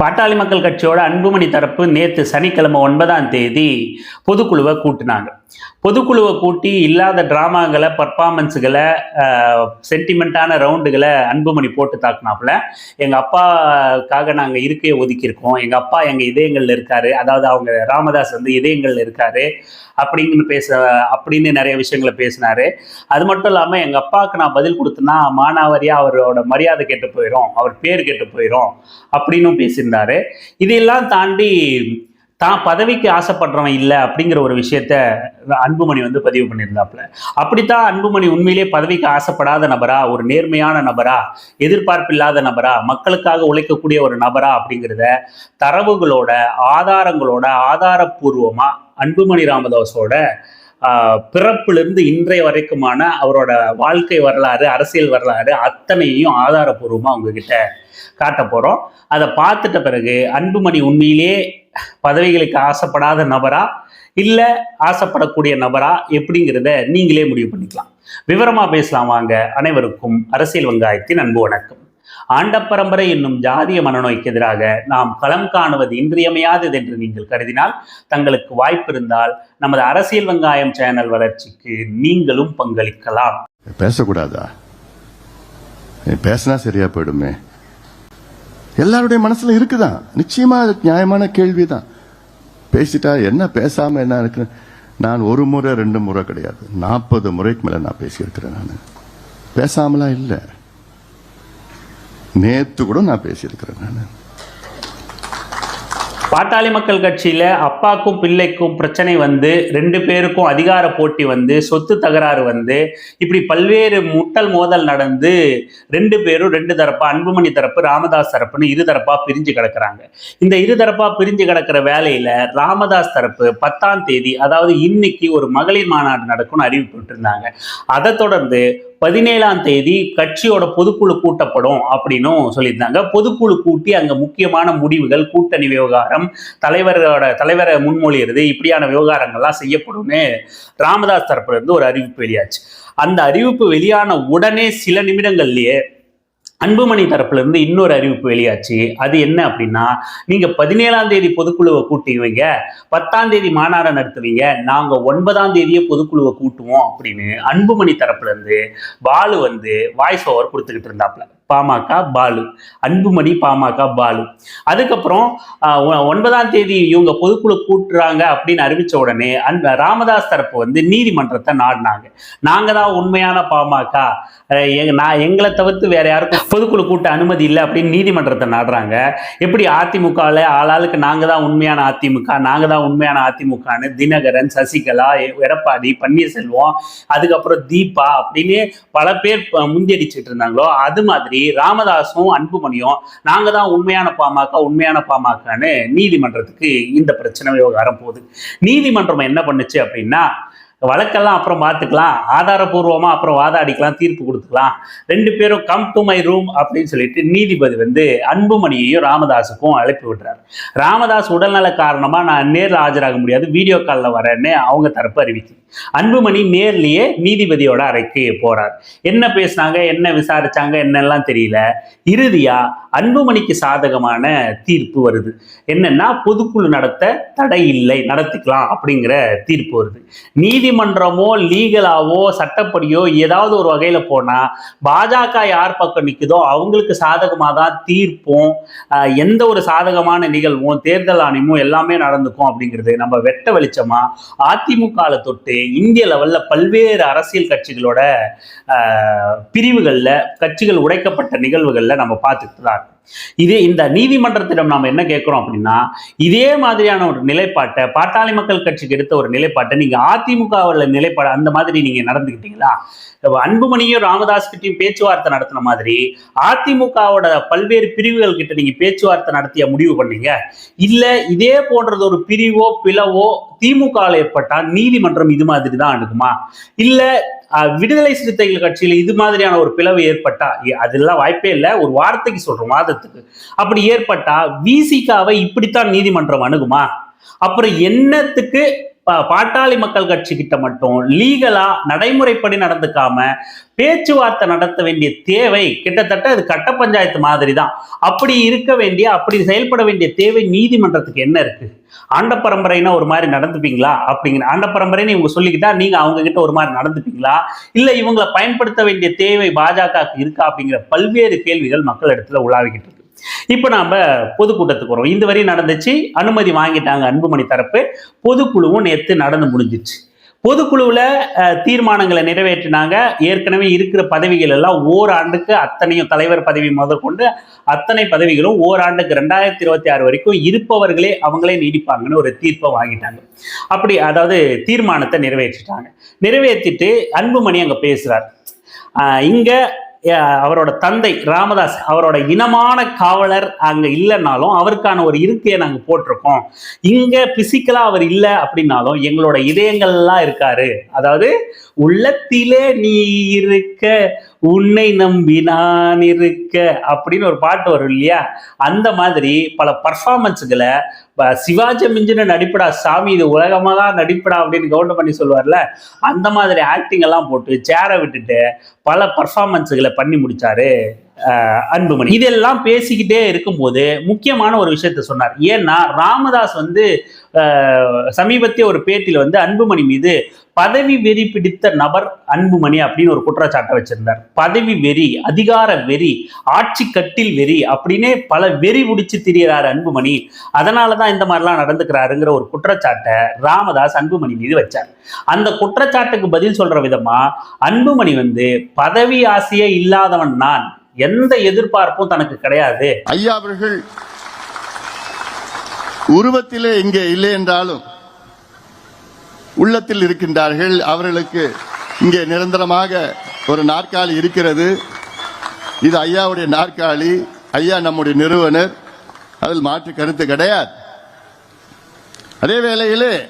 பாட்டாளி மக்கள் கட்சியோட அன்புமணி தரப்பு நேற்று சனிக்கிழமை ஒன்பதாம் தேதி பொதுக்குழுவை கூட்டினாங்க. பொதுக்குழுவை கூட்டி இல்லாத ட்ராமாங்களை பர்ஃபார்மன்ஸுகளை சென்டிமெண்ட்டான ரவுண்டுகளை அன்புமணி போட்டு தாக்குனாப்புல எங்கள் அப்பாக்காக நாங்கள் இருக்கையை ஒதுக்கியிருக்கோம். எங்கள் அப்பா எங்கள் இதயங்களில் இருக்காரு. அதாவது அவங்க ராமதாஸ் வந்து இதயங்களில் இருக்காரு. அப்படின்னு பேச அப்படின்னு நிறைய விஷயங்களை பேசினாரு. அது மட்டும் இல்லாமல் எங்கள் அப்பாவுக்கு நான் பதில் கொடுத்தேன்னா மானாவாரியாக அவரோட மரியாதை கெட்டு போயிடும் அவர் பேர் கெட்டு போயிடும் அப்படின்னும் பேசியிருந்தாரு. இதையெல்லாம் தாண்டி தான் பதவிக்கு ஆசைப்படுறவன் இல்லை அப்படிங்கிற ஒரு விஷயத்த அன்புமணி வந்து பதிவு பண்ணியிருந்தாப்புல. அப்படித்தான் அன்புமணி உண்மையிலே பதவிக்கு ஆசைப்படாத நபரா ஒரு நேர்மையான நபரா எதிர்பார்ப்பில்லாத நபரா மக்களுக்காக உழைக்கக்கூடிய ஒரு நபரா அப்படிங்கிறத தரவுகளோட ஆதாரங்களோட ஆதாரப்பூர்வமாக அன்புமணி ராமதாஸோட பிறப்பிலிருந்து இன்றைய வரைக்குமான அவரோட வாழ்க்கை வரலாறு அரசியல் வரலாறு அத்தனையும் ஆதாரப்பூர்வமாக உங்ககிட்ட காட்ட போகிறோம் அதை பார்த்துட்ட பிறகு அன்புமணி உண்மையிலே பதவிகளுக்கு ஆசைப்படாத நபரா? இல்லை ஆசைப்படக்கூடிய நபரா? எப்படிங்கிறத நீங்களே முடிவு பண்ணிக்கலாம். விவரமா பேசலாம் வாங்க. அனைவருக்கும் அரசியல் வெங்காயத்தின் அன்பு வணக்கம். ஆண்ட பரம்பரை என்னும் ஜாதிய மனநோய்க்கு எதிராக நாம் களம் காணுவது இன்றியமையாதது என்று நீங்கள் கருதினால் தங்களுக்கு வாய்ப்பு இருந்தால் நமது அரசியல் வெங்காயம் சேனல் வளர்ச்சிக்கு நீங்களும் பங்களிக்கலாம். பேசக்கூடாதா? பேசினா சரியா போயிடுமே. எல்லாருடைய மனசுல இருக்குதான் நிச்சயமா அது நியாயமான கேள்விதான். பேசிட்டா என்ன? பேசாம என்ன இருக்கு நான் ஒரு முறை ரெண்டு முறை கிடையாது. நாற்பது முறைக்கு மேல நான் பேசியிருக்கிறேன் நான். பேசாமலாம் இல்லை. நேத்து கூட நான் பேசியிருக்கிறேன் நான். பாட்டாளி மக்கள் கட்சியில அப்பாக்கும் பிள்ளைக்கும் பிரச்சனை வந்து ரெண்டு பேருக்கும் அதிகார போட்டி வந்து சொத்து தகராறு வந்து இப்படி பல்வேறு முட்டல் மோதல் நடந்து ரெண்டு பேரும் ரெண்டு தரப்பா அன்புமணி தரப்பு ராமதாஸ் தரப்புன்னு இரு தரப்பா பிரிஞ்சு கிடக்குறாங்க. இந்த இரு தரப்பா பிரிஞ்சு கிடக்கிற வேலையில ராமதாஸ் தரப்பு பத்தாம் தேதி அதாவது இன்னைக்கு ஒரு மகளிர் மாநாடு நடக்கும்னு அறிவிப்பு விட்டிருந்தாங்க. அதை தொடர்ந்து பதினேழாம் தேதி கட்சியோட பொதுக்குழு கூட்டப்படும் அப்படின்னும் சொல்லியிருந்தாங்க. பொதுக்குழு கூட்டி அங்கே முக்கியமான முடிவுகள் கூட்டணி விவகாரம் தலைவரோட தலைவரை முன்மொழியிறது இப்படியான விவகாரங்கள்லாம் செய்யப்படும்னு ராமதாஸ் தரப்புல இருந்து ஒரு அறிவிப்பு வெளியாச்சு. அந்த அறிவிப்பு வெளியான உடனே சில நிமிடங்கள்லயே அன்புமணி தரப்புல இருந்து இன்னொரு அறிவிப்பு வெளியாச்சு. அது என்ன அப்படின்னா நீங்க பதினேழாம் தேதி பொதுக்குழுவை கூட்டுவீங்க. பத்தாம் தேதி மாநாடு நடத்துவீங்க. நாங்க ஒன்பதாம் தேதியே பொதுக்குழுவை கூட்டுவோம் அப்படின்னு அன்புமணி தரப்புல இருந்து பாலு வந்து வாய்ஸ் ஓவர் கொடுத்துக்கிட்டு இருந்தாப்ல பாமக பாலு. அன்புமணி பாமக பாலு. அதுக்கப்புறம் ஒ- ஒன்பதாம் தேதி இவங்க பொதுக்குழு கூட்டுறாங்க அப்படின்னு அறிவிச்ச உடனே அந்த ராமதாஸ் தரப்பு வந்து நீதிமன்றத்தை நாடினாங்க. நாங்க தான் உண்மையான பாமக. நான் எங்களை தவிர்த்து வேற யாருக்கும் பொதுக்குழு கூட்ட அனுமதி இல்லை அப்படின்னு நீதிமன்றத்தை நாடுறாங்க. எப்படி அதிமுகவில் ஆளாளுக்கு நாங்க தான் உண்மையான அதிமுக நாங்க தான் உண்மையான அதிமுகன்னு தினகரன் சசிகலா எடப்பாடி பன்னீர்செல்வம் அதுக்கப்புறம் தீபா அப்படின்னு பல பேர் ப- முந்தியடிச்சிட்டு இருந்தாங்களோ அது மாதிரி ராமதாஸும் அன்புமணியும் நாங்க தான் உண்மையான பாமக உண்மையான பாமகன்னு நீதிமன்றத்துக்கு இந்த பிரச்சனை விவகாரம் போகுது. நீதிமன்றம் என்ன பண்ணுச்சு அப்படின்னா வழக்கெல்லாம் அப்புறம் பார்த்துக்கலாம் ஆதாரபூர்வமாக அப்புறம் வாதாடிக்கலாம் தீர்ப்பு கொடுத்துக்கலாம். ரெண்டு பேரும் கம் டு மை ரூம் அப்படின்னு சொல்லிட்டு நீதிபதி வந்து அன்புமணியையும் ராமதாஸுக்கும் அழைப்பு விடுறாரு. ராமதாஸ் உடல்நல காரணமா நான் நேரில் ஆஜராக முடியாது. வீடியோ காலில் வரேன்னு அவங்க தரப்பு அறிவிக்குது. அன்புமணி நேர்லயே நீதிபதியோட அறைக்கு போறார். என்ன பேசுனாங்க? என்ன விசாரிச்சாங்க? என்னெல்லாம் தெரியல. இறுதியா அன்புமணிக்கு சாதகமான தீர்ப்பு வருது. என்னன்னா பொதுக்குழு நடத்த தடை இல்லை. நடத்திக்கலாம் அப்படிங்கிற தீர்ப்பு வருது. நீதி நீதிமன்றமோ லீகலாவோ சட்டப்படியோ ஏதாவது ஒரு வகையில் போனால் பாஜக யார் பக்கம் நிற்குதோ அவங்களுக்கு சாதகமாக தான் தீர்ப்பும் எந்த ஒரு சாதகமான நிகழ்வும் தேர்தல் ஆணையமும் எல்லாமே நடந்துக்கும் அப்படிங்கிறது நம்ம வெட்ட வெளிச்சமாக அதிமுகவில் தொட்டு இந்திய லெவலில் பல்வேறு அரசியல் கட்சிகளோட பிரிவுகளில் கட்சிகள் உடைக்கப்பட்ட நிகழ்வுகளில் நம்ம பார்த்துட்டு தான் இருக்கோம். இதே இந்த நீதிமன்றத்திடம் நாம் என்ன கேட்கிறோம் அப்படின்னா இதே மாதிரியான ஒரு நிலைப்பாட்டை பாட்டாளி மக்கள் கட்சிக்கு எடுத்த ஒரு நிலைப்பாட்டை நீங்க அதிமுகவில் நிலைப்பாடு அந்த மாதிரி நீங்க நடந்துக்கிட்டீங்களா? அன்புமணியும் ராமதாஸ் கிட்டையும் பேச்சுவார்த்தை நடத்தின மாதிரி அதிமுகவோட பல்வேறு பிரிவுகள் கிட்ட நீங்க பேச்சுவார்த்தை நடத்திய முடிவு பண்ணீங்க. இல்ல இதே போன்றது ஒரு பிரிவோ பிளவோ திமுக ஏற்பட்டால் நீதிமன்றம் இது மாதிரி தான் அணுகுமா? இல்ல விடுதலை சிறுத்தைகள் கட்சியில் இது மாதிரியான ஒரு பிளவு ஏற்பட்டா அதெல்லாம் வாய்ப்பே இல்லை. ஒரு வார்த்தைக்கு சொல்றோம் வாதத்துக்கு. அப்படி ஏற்பட்டா விசிகாவை இப்படித்தான் நீதிமன்றம் அணுகுமா? அப்புறம் என்னத்துக்கு பாட்டாளி மக்கள் கட்சி கிட்ட மட்டும் லீகலா நடைமுறைப்படி நடந்துக்காம பேச்சுவார்த்தை நடத்த வேண்டிய தேவை கிட்டத்தட்ட அது கட்ட பஞ்சாயத்து மாதிரி தான் அப்படி இருக்க வேண்டிய அப்படி செயல்பட வேண்டிய தேவை நீதிமன்றத்துக்கு என்ன இருக்கு? ஆண்ட பரம்பரைனா ஒரு மாதிரி நடந்துப்பீங்களா? அப்படிங்கிற ஆண்ட பரம்பரைன்னு இவங்க சொல்லிக்கிட்டா நீங்க அவங்க கிட்ட ஒரு மாதிரி நடந்துப்பீங்களா? இல்ல இவங்களை பயன்படுத்த வேண்டிய தேவை பாஜகவுக்கு இருக்கா? அப்படிங்கிற பல்வேறு கேள்விகள் மக்கள் இடத்துல உலாவிக்கிட்டு இருக்கு. இப்போ நாம பொதுக்கூட்டத்துக்கு வரோம் இந்த வரையும் நடந்துச்சு. அனுமதி வாங்கிட்டாங்க அன்புமணி தரப்பு. பொதுக்குழுவும் நேற்று நடந்து முடிஞ்சிச்சு. பொதுக்குழுவில் தீர்மானங்களை நிறைவேற்றினாங்க. ஏற்கனவே இருக்கிற பதவிகள் எல்லாம் ஓராண்டுக்கு அத்தனையும் தலைவர் பதவி முதற்கொண்டு அத்தனை பதவிகளும் ஓராண்டுக்கு ரெண்டாயிரத்தி இருபத்தி ஆறு வரைக்கும் இருப்பவர்களே அவங்களே நீடிப்பாங்கன்னு ஒரு தீர்ப்பை வாங்கிட்டாங்க. அப்படி அதாவது தீர்மானத்தை நிறைவேற்றிட்டாங்க. நிறைவேற்றிட்டு அன்புமணி அங்கே பேசுகிறார் ஆஹ் இங்க அவரோட தந்தை ராமதாஸ் அவரோட இனமான காவலர் அங்க இல்லைன்னாலும் அவருக்கான ஒரு இருக்கையை நாங்க போட்டிருக்கோம். இங்க பிசிக்கலா அவர் இல்லை அப்படின்னாலும் எங்களோட இதயங்கள்லாம் இருக்காரு. அதாவது உள்ளத்திலே நீ இருக்க உன்னை நம்பி நான் இருக்க அப்படின்னு ஒரு பாட்டு வரும் இல்லையா? அந்த மாதிரி பல பர்ஃபார்மன்ஸுகளை சிவாஜி மிஞ்சின நடிப்படா சாமி இது உலகமாக தான் நடிப்படா அப்படின்னு கவுண்ட் பண்ணி சொல்லுவார்ல அந்த மாதிரி ஆக்டிங் எல்லாம் போட்டு சேரை விட்டுட்டு பல பர்ஃபார்மன்ஸுகளை பண்ணி முடிச்சாரு. அன்புமணி. இதெல்லாம் பேசிக்கிட்டே இருக்கும்போது முக்கியமான ஒரு விஷயத்த சொன்னார். ஏன்னா ராமதாஸ் வந்து சமீபத்திய ஒரு பேட்டியில் வந்து அன்புமணி மீது பதவி வெறி பிடித்த நபர் அன்புமணி அப்படின்னு ஒரு குற்றச்சாட்டை வச்சிருந்தார். பதவி வெறி அதிகார வெறி ஆட்சி கட்டில் வெறி அப்படின்னே பல வெறி பிடிச்சு திரியறாரு அன்புமணி. அதனால தான் இந்த மாதிரிலாம் நடந்துக்கிறாருங்கிற ஒரு குற்றச்சாட்டை ராமதாஸ் அன்புமணி மீது வச்சார். அந்த குற்றச்சாட்டுக்கு பதில் சொல்ற விதமா அன்புமணி வந்து பதவி ஆசையே இல்லாதவன் நான். எந்த எதிர்பார்ப்பும் தனக்கு கிடையாது. ஐயா அவர்கள் உருவத்திலே இங்கே இல்லை என்றாலும் உள்ளத்தில் இருக்கின்றார்கள். அவர்களுக்கு இங்கே நிரந்தரமாக ஒரு நாற்காலி இருக்கிறது. இது ஐயாவுடைய நாற்காலி. ஐயா நம்முடைய நிறுவனர். அதில் மாற்று கருத்து கிடையாது. அதே வேளையிலே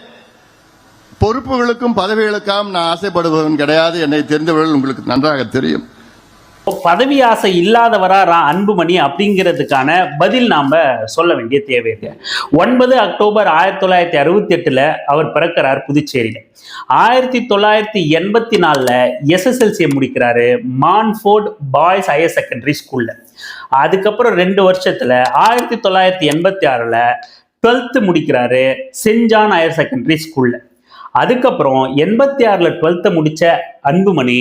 பொறுப்புகளுக்கும் பதவிகளுக்காகவும் நான் ஆசைப்படுபவன் கிடையாது. என்னை தெரிந்தவர்கள் உங்களுக்கு நன்றாக தெரியும். பதவி ஆசை இல்லாதவரா ரா- அன்புமணி அப்படிங்கிறதுக்கான பதில் நாம சொல்ல வேண்டிய தேவை இருக்கு. ஒன்பது அக்டோபர் ஆயிரத்தி தொள்ளாயிரத்தி அறுபத்தி எட்டுல அவர் பிறக்கிறார் புதுச்சேரியில. ஆயிரத்தி தொள்ளாயிரத்தி எண்பத்தி நாலுல எஸ்எஸ்எல்சியை முடிக்கிறாரு மான்ஃபோர்ட் பாய்ஸ் ஹையர் செகண்டரி ஸ்கூல்ல. அதுக்கப்புறம் ரெண்டு வருஷத்துல ஆயிரத்தி தொள்ளாயிரத்தி எண்பத்தி ஆறுல டுவெல்த்து முடிக்கிறாரு செஞ்சான் ஹையர் செகண்டரி ஸ்கூல்ல. அதுக்கப்புறம் எண்பத்தி ஆறுல டுவெல்த்தை முடிச்ச அன்புமணி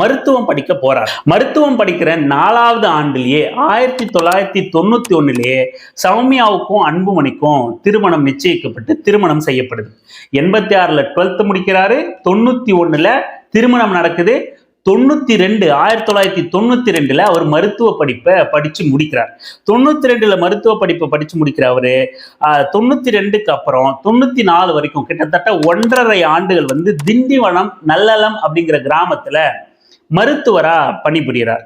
மருத்துவம் படிக்க போறார். மருத்துவம் படிக்கிற நாலாவது ஆண்டிலேயே ஆயிரத்தி தொள்ளாயிரத்தி தொண்ணூத்தி ஒண்ணுலயே சௌமியாவுக்கும் அன்புமணிக்கும் திருமணம் நிச்சயிக்கப்பட்டு திருமணம் செய்யப்படுது. எண்பத்தி ஆறுல டுவெல்த் முடிக்கிறாரு தொண்ணூத்தி ஒண்ணுல திருமணம் நடக்குது தொண்ணூத்தி ரெண்டு ஆயிரத்தி தொள்ளாயிரத்தி தொண்ணூத்தி ரெண்டுல அவர் மருத்துவ படிப்பை படிச்சு முடிக்கிறார். தொண்ணூத்தி ரெண்டுல மருத்துவ படிப்பை படிச்சு முடிக்கிற அவரு தொண்ணூத்தி ரெண்டுக்கு அப்புறம் தொண்ணூத்தி நாலு வரைக்கும் கிட்டத்தட்ட ஒன்றரை ஆண்டுகள் வந்து திண்டிவனம் நல்லலம் அப்படிங்கிற கிராமத்துல மருத்துவரா பணிபுரிகிறார்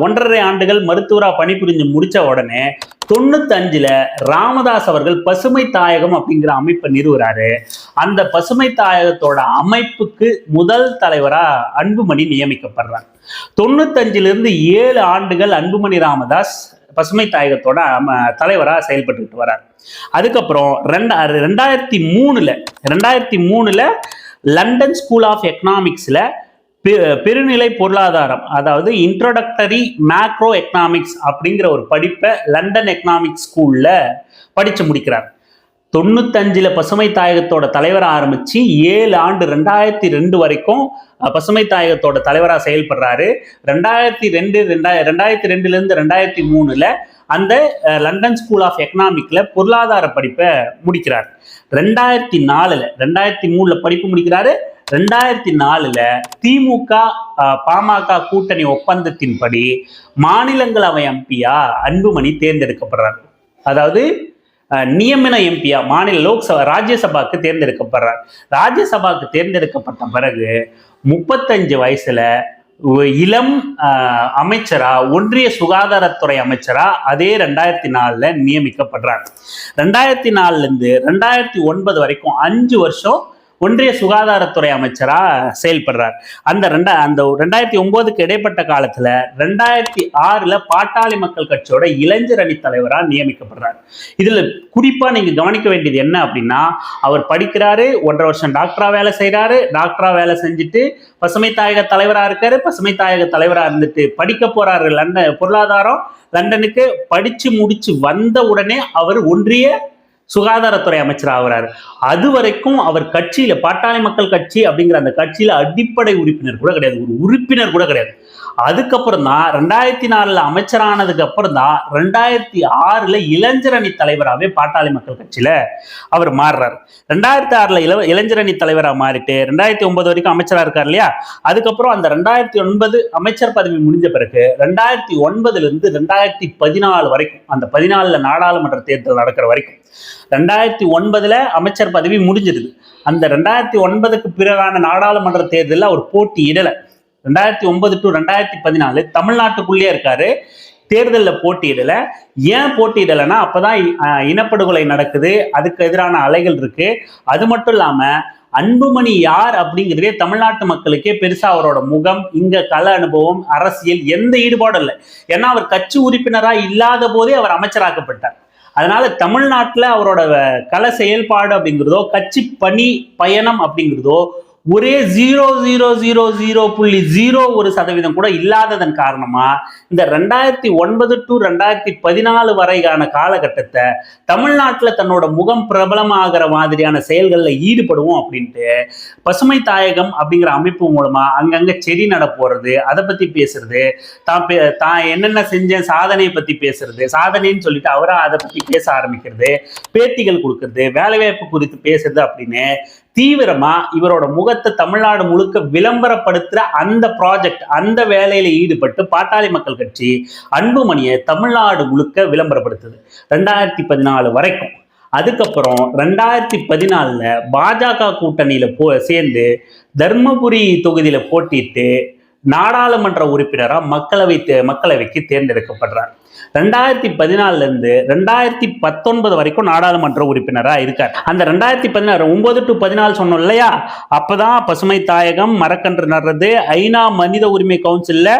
ஒன்றரை ஆண்டுகள் மருத்துவரா பணிபுரிஞ்சு முடிச்ச உடனே தொண்ணூத்தஞ்சுல ராமதாஸ் அவர்கள் பசுமை தாயகம் அப்படிங்கிற அமைப்பை நிறுவுறாரு. அந்த பசுமை தாயகத்தோட அமைப்புக்கு முதல் தலைவரா அன்புமணி நியமிக்கப்படுறார். தொண்ணூத்தஞ்சுல இருந்து ஏழு ஆண்டுகள் அன்புமணி ராமதாஸ் பசுமை தாயகத்தோட அம- தலைவரா செயல்பட்டுட்டு வரார். அதுக்கப்புறம் ரெண்டா ரெண்டாயிரத்தி மூணுல ரெண்டாயிரத்தி மூணுல லண்டன் ஸ்கூல் ஆஃப் எக்கனாமிக்ஸ்ல பெருநிலை பொருளாதாரம் அதாவது இன்ட்ரோடக்டரி மேக்ரோ எக்கனாமிக்ஸ் அப்படிங்கிற ஒரு படிப்பை லண்டன் எக்கனாமிக்ஸ் ஸ்கூல்ல படிச்சு முடிக்கிறார். தொண்ணூத்தஞ்சுல பசுமை தாயகத்தோட தலைவரா ஆரம்பிச்சு ஏழு ஆண்டு ரெண்டாயிரத்தி ரெண்டு வரைக்கும் பசுமை தாயகத்தோட தலைவரா செயல்படுறாரு. ரெண்டாயிரத்தி ரெண்டு ரெண்டா ரெண்டாயிரத்தி ரெண்டுல இருந்து ரெண்டாயிரத்தி மூணுல அந்த லண்டன் ஸ்கூல் ஆஃப் எக்கனாமிக்ல பொருளாதார படிப்பை முடிக்கிறார். ரெண்டாயிரத்தி நாலுல ரெண்டாயிரத்தி மூணுல படிப்பு முடிக்கிறாரு. ரெண்டாயிரத்தி நாலுல திமுக பாமக கூட்டணி ஒப்பந்தத்தின்படி மாநிலங்களவை எம்பியா அன்புமணி தேர்ந்தெடுக்கப்படுறார். அதாவது நியமன எம்பியா மாநில லோக்சபா ராஜ்யசபாக்கு தேர்ந்தெடுக்கப்படுறார். ராஜ்யசபாக்கு தேர்ந்தெடுக்கப்பட்ட பிறகு முப்பத்தஞ்சு வயசுல இளம் அமைச்சரா ஒன்றிய சுகாதாரத்துறை அமைச்சரா அதே ரெண்டாயிரத்தி நாலுல நியமிக்கப்படுறார். ரெண்டாயிரத்தி நாலுல இருந்து ரெண்டாயிரத்தி ஒன்பது வரைக்கும் அஞ்சு வருஷம் ஒன்றிய சுகாதாரத்துறை அமைச்சரா செயல்படுறார். அந்த ரெண்டா அந்த ரெண்டாயிரத்தி ஒன்பதுக்கு இடைப்பட்ட காலத்துல ரெண்டாயிரத்தி ஆறுல பாட்டாளி மக்கள் கட்சியோட இளைஞர் அணி தலைவராக நியமிக்கப்படுறார். இதுல குறிப்பா நீங்க கவனிக்க வேண்டியது என்ன அப்படின்னா அவர் படிக்கிறாரு ஒன்றரை வருஷம் டாக்டரா வேலை செய்கிறாரு டாக்டரா வேலை செஞ்சுட்டு பசுமை தாயக தலைவராக இருக்காரு பசுமை தாயக தலைவராக இருந்துட்டு படிக்க போறாரு லண்டன் பொருளாதாரம் லண்டனுக்கு படிச்சு முடிச்சு வந்த உடனே அவர் ஒன்றிய சுகாதாரத்துறை அமைச்சர் ஆகிறார். அது வரைக்கும் அவர் கட்சியில பாட்டாளி மக்கள் கட்சி அப்படிங்கிற அந்த கட்சியில அடிப்படை உறுப்பினர் கூட கிடையாது. ஒரு உறுப்பினர் கூட கிடையாது. அதுக்கப்புறம் தான் ரெண்டாயிரத்தி நாலுல அமைச்சரானதுக்கு அப்புறம் தான் ரெண்டாயிரத்தி ஆறுல இளைஞரணி தலைவராகவே பாட்டாளி மக்கள் கட்சியில அவர் மாறுறாரு. ரெண்டாயிரத்தி ஆறுல இள இளைஞரணி தலைவராக மாறிட்டு ரெண்டாயிரத்தி ஒன்பது வரைக்கும் அமைச்சராக இருக்கார் இல்லையா? அதுக்கப்புறம் அந்த ரெண்டாயிரத்தி ஒன்பது அமைச்சர் பதவி முடிஞ்ச பிறகு ரெண்டாயிரத்தி ஒன்பதுல இருந்து ரெண்டாயிரத்தி பதினாலு வரைக்கும் அந்த பதினாலுல நாடாளுமன்ற தேர்தல் நடக்கிற வரைக்கும் ரெண்டாயிரத்தி ஒன்பதுல அமைச்சர் பதவி முடிஞ்சிருது. அந்த ரெண்டாயிரத்தி ஒன்பதுக்கு பிறகான நாடாளுமன்ற தேர்தலில் அவர் போட்டி இடலை ரெண்டாயிரத்தி ஒன்பது டு ரெண்டாயிரத்தி பதினாலு தமிழ்நாட்டுக்குள்ளேயே இருக்காரு. தேர்தலில் போட்டியிடல. ஏன் போட்டியிடலைன்னா அப்போதான் இனப்படுகொலை நடக்குது. அதுக்கு எதிரான அலைகள் இருக்கு. அது மட்டும் இல்லாம அன்புமணி யார் அப்படிங்கிறதே தமிழ்நாட்டு மக்களுக்கே பெருசா அவரோட முகம் இங்க கல அனுபவம் அரசியல் எந்த ஈடுபாடும் இல்லை. ஏன்னா அவர் கட்சி உறுப்பினரா இல்லாத போதே அவர் அமைச்சராக்கப்பட்டார். அதனால தமிழ்நாட்டில் அவரோட கல செயல்பாடு அப்படிங்கிறதோ கட்சி பணி பயணம் அப்படிங்கிறதோ ஒரே ஜீரோ ஜீரோ ஜீரோ ஜீரோ புள்ளி ஜீரோ ஒரு சதவீதம் கூட இல்லாததன் காரணமா இந்த ரெண்டாயிரத்தி ஒன்பது டு ரெண்டாயிரத்தி பதினாலு வரைக்கான காலகட்டத்தை தமிழ்நாட்டில் தன்னோட முகம் பிரபலமாகிற மாதிரியான செயல்களில் ஈடுபடுவோம் அப்படின்ட்டு பசுமை தாயகம் அப்படிங்கிற அமைப்பு மூலமா அங்கங்கே செடி நட போறது அதை பத்தி பேசுறது தான் பே- தான் என்னென்ன செஞ்சேன் சாதனையை பத்தி பேசுறது சாதனைன்னு சொல்லிட்டு அவராக அதை பத்தி பேச ஆரம்பிக்கிறது பேட்டிகள் கொடுக்கறது வேலைவாய்ப்பு குறித்து பேசுறது அப்படின்னு தீவிரமா இவரோட முகத்தை தமிழ்நாடு முழுக்க விளம்பரப்படுத்துற அந்த ப்ராஜெக்ட் அந்த வேலையில ஈடுபட்டு பாட்டாளி மக்கள் கட்சி அன்புமணியை தமிழ்நாடு முழுக்க விளம்பரப்படுத்துது. ரெண்டாயிரத்தி பதினாலு வரைக்கும். அதுக்கப்புறம் ரெண்டாயிரத்தி பதினாலில் பாஜக கூட்டணியில் போ சேர்ந்து தர்மபுரி தொகுதியில் போட்டிட்டு நாடாளுமன்ற உறுப்பினராக மக்களவை தே- மக்களவைக்கு தேர்ந்தெடுக்கப்படுறார். ரெண்டாயிரத்தி பதினாலுல இருந்து ரெண்டாயிரத்தி பத்தொன்பது வரைக்கும் நாடாளுமன்ற உறுப்பினரா இருக்கார். அந்த ரெண்டாயிரத்தி பதினாறு ஒன்பது டு பதினாலு சொன்னோம் இல்லையா? அப்பதான் பசுமை தாயகம் மரக்கன்று நடுறது ஐநா மனித உரிமை கவுன்சில்ல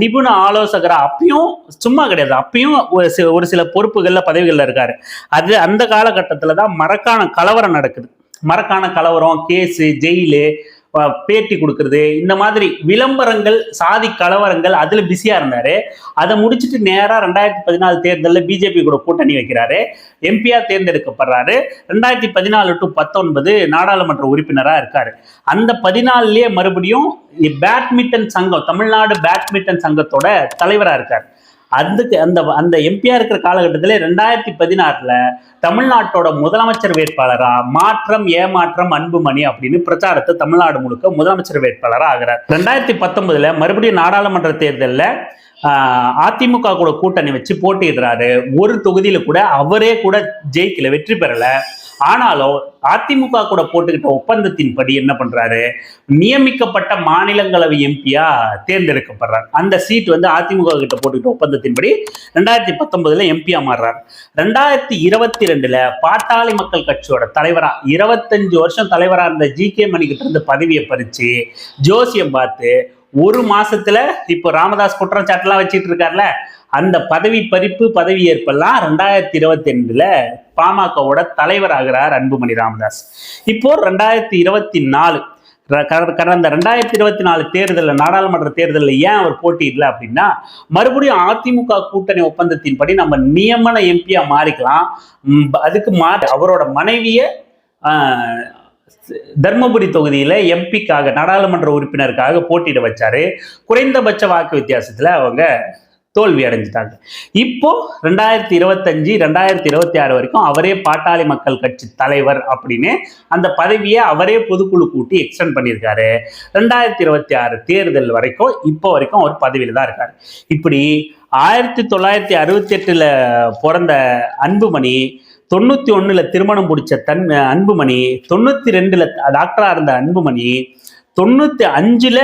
நிபுண ஆலோசகரா அப்பயும் சும்மா கிடையாது. அப்பயும் ஒரு சில ஒரு சில பொறுப்புகள்ல பதவிகள்ல இருக்காரு. அது அந்த காலகட்டத்தில் தான் மரக்கான கலவரம் நடக்குது. மரக்கான கலவரம் கேஸு ஜெயிலு பேட்டி கொடுக்கறது. இந்த மாதிரி விளம்பரங்கள் சாதி கலவரங்கள் அதுல பிஸியா இருந்தாரு. அதை முடிச்சுட்டு நேரா ரெண்டாயிரத்தி பதினாலு தேர்தலில் பிஜேபி கூட கூட்டணி வைக்கிறாரு. எம்பிஆர் தேர்ந்தெடுக்கப்படுறாரு. ரெண்டாயிரத்தி பதினாலு டு பத்தொன்பது நாடாளுமன்ற உறுப்பினரா இருக்காரு. அந்த பதினாலுலயே மறுபடியும் பேட்மிண்டன் சங்கம் தமிழ்நாடு பேட்மிண்டன் சங்கத்தோட தலைவரா இருக்காரு. அதுக்கு அந்த அந்த எம்பியா இருக்கிற காலகட்டத்தில் ரெண்டாயிரத்தி பதினாறுல தமிழ்நாட்டோட முதலமைச்சர் வேட்பாளரா மாற்றம் ஏமாற்றம் அன்புமணி அப்படின்னு பிரச்சாரத்தை தமிழ்நாடு முழுக்க முதலமைச்சர் வேட்பாளராக ஆகிறார். ரெண்டாயிரத்தி பத்தொன்பதுல மறுபடியும் நாடாளுமன்ற தேர்தலில் அதிமுக கூட கூட்டணி வச்சு போட்டியிடுறாரு. ஒரு தொகுதியில கூட அவரே கூட ஜெயிக்கல வெற்றி பெறல. ஆனாலும் அதிமுக கூட போட்டுக்கிட்ட ஒப்பந்தத்தின்படி என்ன பண்றாரு? நியமிக்கப்பட்ட மாநிலங்களவை எம்பியா தேர்ந்தெடுக்கப்படுறார். அந்த சீட் வந்து அதிமுக கிட்ட போட்டுக்கிட்ட ஒப்பந்தத்தின்படி ரெண்டாயிரத்தி பத்தொன்பதுல எம்பியா மாறுறார். ரெண்டாயிரத்தி இருபத்தி ரெண்டுல பாட்டாளி மக்கள் கட்சியோட தலைவரா இருபத்தஞ்சு வருஷம் தலைவரா இருந்த ஜி கே மணிக்கிட்ட இருந்து பதவியை பறிச்சு ஜோசியம் பார்த்து ஒரு மாசத்துல இப்போ ராமதாஸ் குற்றச்சாட்டுலாம் வச்சுட்டு இருக்கார்ல அந்த பதவி பறிப்பு பதவி ஏற்பெல்லாம் ரெண்டாயிரத்தி இருபத்தி ரெண்டுல பாமகவோட தலைவர் ஆகிறார் அன்புமணி ராமதாஸ். இப்போ ரெண்டாயிரத்தி இருபத்தி நாலு கடந்த ரெண்டாயிரத்தி இருபத்தி நாலு தேர்தலில் நாடாளுமன்ற தேர்தலில் ஏன் அவர் போட்டியிடல அப்படின்னா மறுபடியும் அதிமுக கூட்டணி ஒப்பந்தத்தின்படி நம்ம நியமன எம்பியா மாறிக்கலாம். அதுக்கு மாறி அவரோட மனைவியை தர்மபுரி தொகுதியில் எம்பிக்காக நாடாளுமன்ற உறுப்பினருக்காக போட்டியிட வச்சாரு. குறைந்தபட்ச வாக்கு வித்தியாசத்தில் அவங்க தோல்வி அடைஞ்சிட்டாங்க. இப்போ ரெண்டாயிரத்தி இருபத்தஞ்சு ரெண்டாயிரத்தி இருபத்தி ஆறு வரைக்கும் அவரே பாட்டாளி மக்கள் கட்சி தலைவர் அப்படின்னு அந்த பதவியை அவரே பொதுக்குழு கூட்டி எக்ஸ்டெண்ட் பண்ணியிருக்காரு. ரெண்டாயிரத்தி இருபத்தி ஆறு தேர்தல் வரைக்கும் இப்போ வரைக்கும் அவர் பதவியில் தான் இருக்காரு. இப்படி ஆயிரத்தி தொள்ளாயிரத்தி அறுபத்தி எட்டுல பிறந்த அன்புமணி தொண்ணூத்தி ஒண்ணுல திருமணம் பிடிச்ச தன் அன்புமணி தொண்ணூத்தி ரெண்டுல டாக்டரா இருந்த அன்புமணி தொண்ணூத்தி அஞ்சுல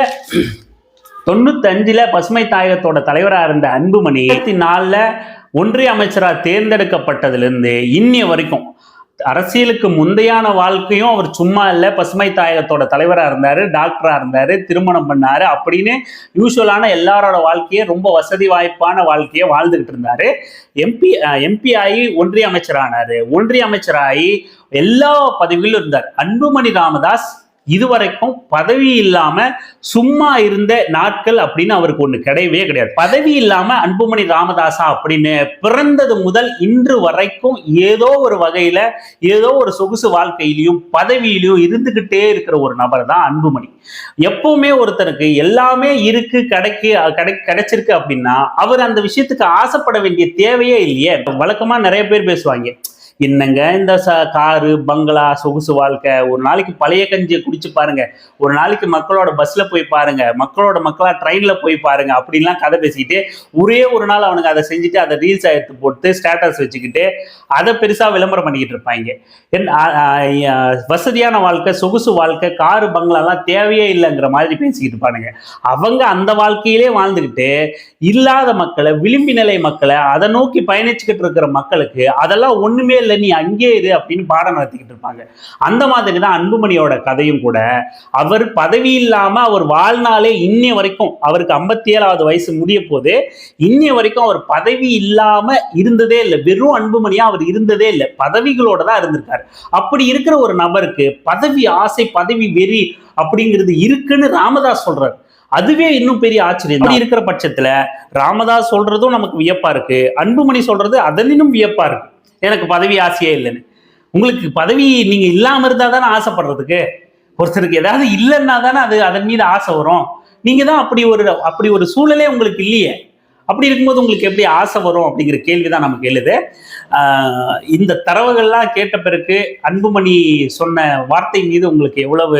தொண்ணூத்தி பசுமை தாயகத்தோட தலைவராக இருந்த அன்புமணி இருபத்தி நாலில் ஒன்றிய அமைச்சராக தேர்ந்தெடுக்கப்பட்டதுலேருந்து இன்னிய வரைக்கும் அரசியலுக்கு முந்தையான வாழ்க்கையும் அவர் சும்மா இல்லை பசுமை தாயகத்தோட தலைவராக இருந்தார் டாக்டராக இருந்தார் திருமணம் பண்ணார் அப்படின்னு யூஸ்வலான எல்லாரோட வாழ்க்கையை ரொம்ப வசதி வாய்ப்பான வாழ்க்கையை வாழ்ந்துகிட்டு இருந்தார். எம்பி எம்பி ஆகி ஒன்றிய அமைச்சரானார். ஒன்றிய அமைச்சராகி எல்லா பதவியிலும் இருந்தார். அன்புமணி ராமதாஸ் இதுவரைக்கும் பதவி இல்லாம சும்மா இருந்த நாட்கள் அப்படின்னு அவருக்கு ஒண்ணு கிடையவே கிடையாது. பதவி இல்லாம அன்புமணி ராமதாசா அப்படின்னு பிறந்தது முதல் இன்று வரைக்கும் ஏதோ ஒரு வகையில ஏதோ ஒரு சொகுசு வாழ்க்கையிலையும் பதவியிலையும் இருந்துகிட்டே இருக்கிற ஒரு நபர் தான் அன்புமணி. எப்பவுமே ஒருத்தருக்கு எல்லாமே இருக்கு கிடைக்கு கிடை கிடைச்சிருக்கு அப்படின்னா அவர் அந்த விஷயத்துக்கு ஆசைப்பட வேண்டிய தேவையே இல்லையே. வழக்கமா நிறைய பேர் பேசுவாங்க. என்னங்க இந்த ச காரு பங்களா சொகுசு வாழ்க்கை? ஒரு நாளைக்கு பழைய கஞ்சியை குடிச்சு பாருங்க. ஒரு நாளைக்கு மக்களோட பஸ்ல போய் பாருங்க. மக்களோட மக்களா ட்ரெயின்ல போய் பாருங்க. அப்படின்லாம் கதை பேசிக்கிட்டு ஒரே ஒரு நாள் அவனுங்க அதை செஞ்சுட்டு அதை ரீல்ஸ் எடுத்து போட்டு ஸ்டேட்டஸ் வச்சுக்கிட்டு அதை பெருசா விளம்பரம் பண்ணிக்கிட்டு இருப்பாங்க. என் வசதியான வாழ்க்கை சொகுசு வாழ்க்கை காரு பங்களாலாம் தேவையே இல்லைங்கிற மாதிரி பேசிக்கிட்டு இருப்பானுங்க. அவங்க அந்த வாழ்க்கையிலே வாழ்ந்துக்கிட்டு இல்லாத மக்களை விளிம்பி நிலை மக்களை அதை நோக்கி பயணிச்சுக்கிட்டு இருக்கிற மக்களுக்கு அதெல்லாம் ஒண்ணுமே இல்லை. நீ அங்கே இரு அப்படின்னு பாடம் நடத்திக்கிட்டு இருப்பாங்க. அந்த மாதிரி தான் அன்புமணியோட கதையும் கூட. அவர் பதவி இல்லாம அவர் வாழ்நாளே இன்னைய வரைக்கும் அவருக்கு ஐம்பத்தி ஏழாவது வயசு முடிய போது இன்னைய வரைக்கும் அவர் பதவி இல்லாம இருந்ததே இல்லை. வெறும் அன்புமணியா அவர் இருந்ததே இல்லை. பதவிகளோட தான் இருந்திருக்காரு. அப்படி இருக்கிற ஒரு நபருக்கு பதவி ஆசை பதவி வெறி அப்படிங்கிறது இருக்குன்னு ராமதாஸ் சொல்றாரு. அதுவே இன்னும் பெரிய ஆச்சரியம். அப்படி இருக்கிற பட்சத்துல ராமதாஸ் சொல்றதும் நமக்கு வியப்பா இருக்கு. அன்புமணி சொல்றது அதனினும் வியப்பா இருக்கு. எனக்கு பதவி ஆசையே இல்லைன்னு. உங்களுக்கு பதவி நீங்க இல்லாம இருந்தா தானே ஆசைப்படுறதுக்கு? ஒருத்தருக்கு ஏதாவது இல்லைன்னா தானே அது அதன் மீது ஆசை வரும். நீங்க தான் அப்படி ஒரு அப்படி ஒரு சூழலே உங்களுக்கு இல்லையே. அப்படி இருக்கும்போது உங்களுக்கு எப்படி ஆசை வரும் அப்படிங்கிற கேள்வி தான் நமக்கு எழுது. இந்த தரவுகள்லாம் கேட்ட பிறகு அன்புமணி சொன்ன வார்த்தை மீது உங்களுக்கு எவ்வளவு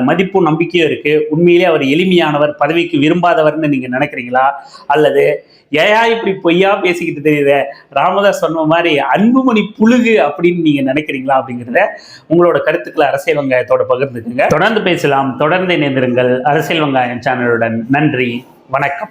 மதிப்பும் நம்பிக்கையும் இருக்கு. உண்மையிலே அவர் எளிமையானவர் பதவிக்கு விரும்பாதவர்னு நீங்க நினைக்கிறீங்களா? அல்லது ஏயா இப்படி பொய்யா பேசிக்கிட்டு தெரியுது? ராமதாஸ் சொன்ன மாதிரி அன்புமணி புழுகு அப்படின்னு நீங்க நினைக்கிறீங்களா அப்படிங்கிறத உங்களோட கருத்துக்களை அரசியல் வெங்காயத்தோட பகிர்ந்துக்குங்க. தொடர்ந்து பேசலாம். தொடர்ந்து இணைந்திருங்கள். அரசியல் வெங்காயம் சேனலுடன். நன்றி. வணக்கம்.